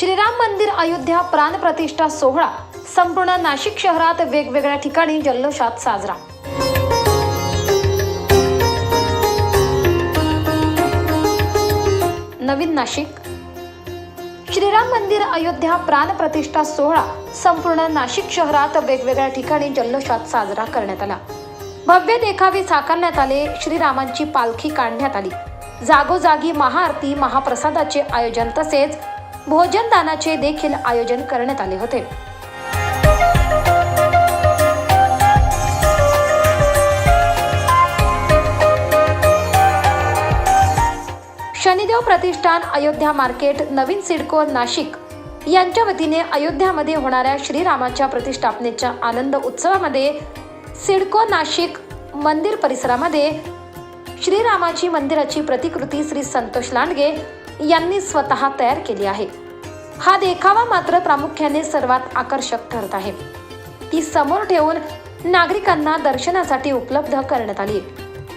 श्रीराम मंदिर अयोध्या प्राणप्रतिष्ठा सोहळा संपूर्ण नाशिक शहरात वेगवेगळ्या ठिकाणी जल्लोषात साजरा. नवीन नाशिक. श्रीराम मंदिर अयोध्या प्राणप्रतिष्ठा सोहळा संपूर्ण नाशिक शहरात वेगवेगळ्या ठिकाणी जल्लोषात साजरा करण्यात आला. भव्य देखावे साकारण्यात आले श्रीरामांची पालखी काढण्यात आली. जागोजागी महाआरती महाप्रसादाचे आयोजन तसेच भोजनदानाचे देखील आयोजन करण्यात आले होते. शनिदेव प्रतिष्ठान अयोध्या मार्केट नवीन सिडको नाशिक यांच्या वतीने अयोध्यामध्ये होणाऱ्या श्रीरामाच्या प्रतिष्ठापनेच्या आनंद उत्सवामध्ये सिडको नाशिक मंदिर परिसरामध्ये श्रीरामाची मंदिराची प्रतिकृती श्री संतोष लांडगे यांनी स्वतः तयार केली आहे. हा देखावा मात्र प्रामुख्याने सर्वात आकर्षक ठरत आहे. ती समोर ठेवून नागरिकांना दर्शनासाठी उपलब्ध करण्यात आली.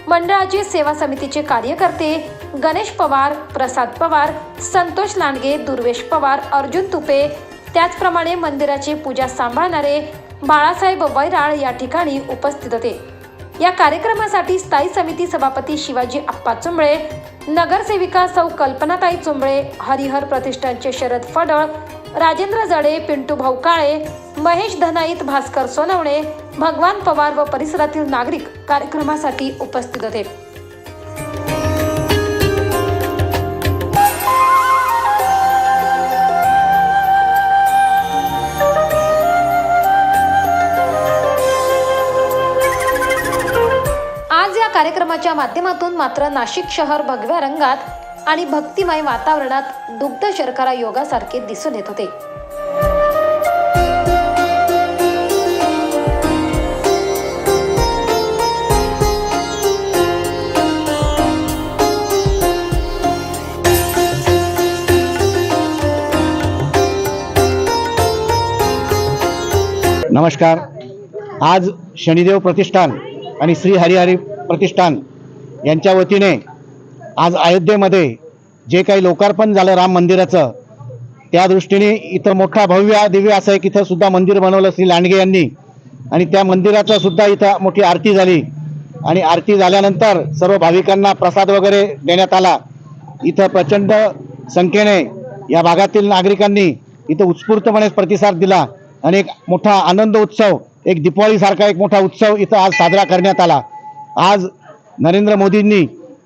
मंडळाचे सेवा समितीचे कार्यकर्ते गणेश पवार प्रसाद पवार संतोष लांडगे दुर्वेश पवार अर्जुन तुपे त्याचप्रमाणे मंदिराची पूजा सांभाळणारे बाळासाहेब वैराळ या ठिकाणी उपस्थित होते. या कार्यक्रमासाठी स्थायी समिती सभापती शिवाजी आप्पा चुंबळे नगरसेविका सौ कल्पनाताई चुंबळे हरिहर प्रतिष्ठानचे शरद फडळ राजेंद्र जडे पिंटू भाऊ काळे महेश धनाईत भास्कर सोनवणे भगवान पवार व परिसरातील नागरिक कार्यक्रमासाठी उपस्थित होते. कार्यक्रमाच्या माध्यमातून मात्र नाशिक शहर भगव्या रंगात आणि भक्तिमय वातावरणात दुग्ध शर्करा योगासारखे दिसून येत होते. नमस्कार. आज शनिदेव प्रतिष्ठान आणि श्री हरिहरी प्रतिष्ठान यांच्या वतीने आज अयोध्येमध्ये जे काही लोकार्पण झालं राम मंदिराचं त्या दृष्टीने इथं मोठा भव्य दिव्य असं एक इथं सुद्धा मंदिर बनवलं श्री लांडगे यांनी. आणि त्या मंदिराचं सुद्धा इथं मोठी आरती झाली. आणि आरती झाल्यानंतर सर्व भाविकांना प्रसाद वगैरे देण्यात आला. इथं प्रचंड संख्येने या भागातील नागरिकांनी इथं उत्स्फूर्तपणे प्रतिसाद दिला. आणि एक मोठा आनंद उत्सव एक दिपावलीसारखा एक मोठा उत्सव इथं आज साजरा करण्यात आला. आज नरेंद्र मोदींनी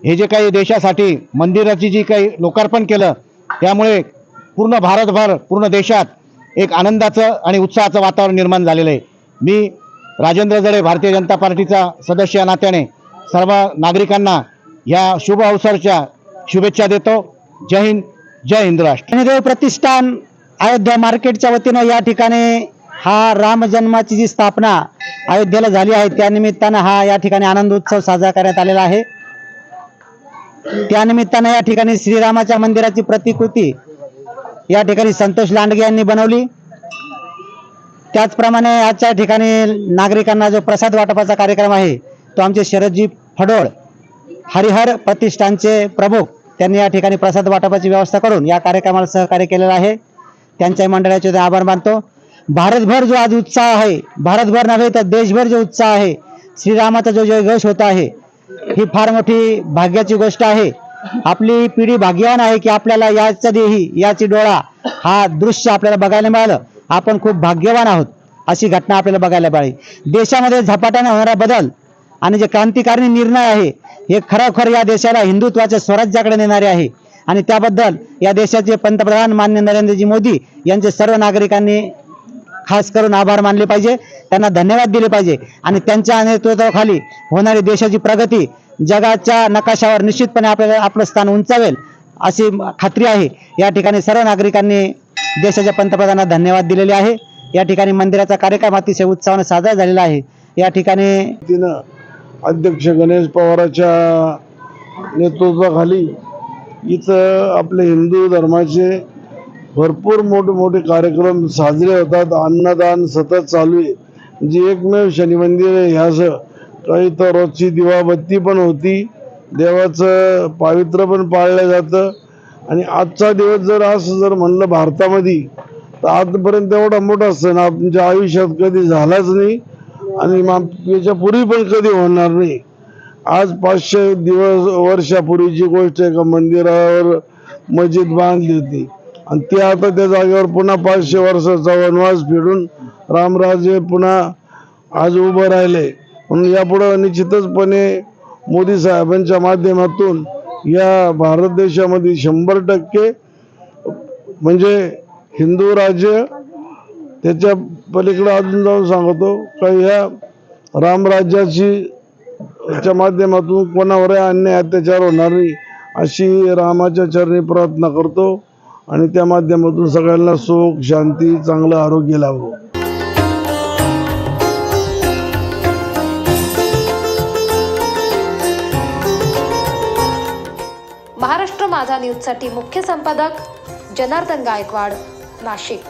हे जे काही देशासाठी मंदिराची जी काही लोकार्पण केलं त्यामुळे पूर्ण भारतभर पूर्ण देशात एक आनंदाचं आणि उत्साहाचं वातावरण निर्माण झालेलं आहे. मी राजेंद्र जडे भारतीय जनता पार्टीचा सदस्य या नात्याने सर्व नागरिकांना या शुभ अवसरच्या शुभेच्छा देतो. जय हिंद जय हिंद राष्ट्र प्रतिष्ठान अयोध्या मार्केटच्या वतीनं या ठिकाणी हा राम जन्माची जी स्थापना अयोध्येला झाली आहे त्यानिमित्तानं हा या ठिकाणी आनंद उत्सव साजरा करण्यात आलेला आहे. त्यानिमित्तानं या ठिकाणी श्रीरामाच्या मंदिराची प्रतिकृती या ठिकाणी संतोष लांडगे यांनी बनवली. त्याचप्रमाणे आजच्या ठिकाणी नागरिकांना जो प्रसाद वाटपाचा कार्यक्रम आहे तो आमचे शरदजी फडोळ हरिहर प्रतिष्ठानचे प्रमुख त्यांनी या ठिकाणी प्रसाद वाटपाची व्यवस्था करून या कार्यक्रमाला सहकार्य केलेलं आहे. त्यांच्या मंडळाचे आभार मानतो. भारतभर जो आज उत्साह आहे भारतभर नव्हे तर देशभर जो उत्साह आहे श्रीरामाचा जो जयघोष होत आहे ही फार मोठी भाग्याची गोष्ट आहे. आपली पिढी भाग्यवान आहे की आपल्याला याचा देही याची डोळा हा दृश्य आपल्याला बघायला मिळालं. आपण खूप भाग्यवान आहोत अशी घटना आपल्याला बघायला मिळाली. देशामध्ये झपाट्याने होणारा बदल आणि जे क्रांतिकारी निर्णय आहे हे खरोखर या देशाला हिंदुत्वाच्या स्वराज्याकडे नेणारे आहे. आणि त्याबद्दल या देशाचे पंतप्रधान मान्य नरेंद्रजी मोदी यांचे सर्व नागरिकांनी खास करून आभार मानले पाहिजे. त्यांना धन्यवाद दिले पाहिजे. आणि त्यांच्या नेतृत्वाखाली होणारी देशाची प्रगती जगाच्या नकाशावर निश्चितपणे आपल्याला आपलं स्थान उंचावेल अशी खात्री आहे. या ठिकाणी सर्व नागरिकांनी देशाच्या पंतप्रधानांना धन्यवाद दिलेले आहे. या ठिकाणी मंदिराचा कार्यक्रम अतिशय उत्साहाने साजरा झालेला आहे. या ठिकाणी तिनं अध्यक्ष गणेश पवाराच्या नेतृत्वाखाली इथं आपले हिंदू धर्माचे भरपूर मोठे मोठे कार्यक्रम साजरे होतात. अन्नदान सतत चालू आहे. जी एकमेव शनी मंदिर आहे ह्याचं काही तर रोजची दिवाबत्ती पण होती. देवाचं पावित्र्य पण पाळलं जातं. आणि आजचा दिवस जर असं जर म्हणलं भारतामध्ये तर आजपर्यंत एवढा मोठा सण आमच्या आयुष्यात कधी झालाच नाही आणि याच्या पूर्वी पण कधी होणार नाही. आज पाचशे दिवस वर्षापूर्वीची गोष्ट एका मंदिरावर मस्जिद बांधली होती. आणि ते आता त्या जागेवर पुन्हा पाचशे वर्षाचा वनवास फेडून रामराजे पुन्हा आज उभं राहिले. म्हणून यापुढं निश्चितचपणे मोदी साहेबांच्या माध्यमातून या भारत देशामध्ये शंभर टक्के म्हणजे हिंदू राज्य त्याच्या पलीकडे अजून जाऊन सांगतो का ह्या रामराज्याची च्या माध्यमातून कोणावरही अन्याय अत्याचार होणार नाही अशी रामाच्या चरणी प्रार्थना करतो. आणि त्या माध्यमातून सगळ्यांना सुख शांती चांगलं आरोग्य लाभो. महाराष्ट्र माझा न्यूजसाठी मुख्य संपादक जनार्दन गायकवाड नाशिक.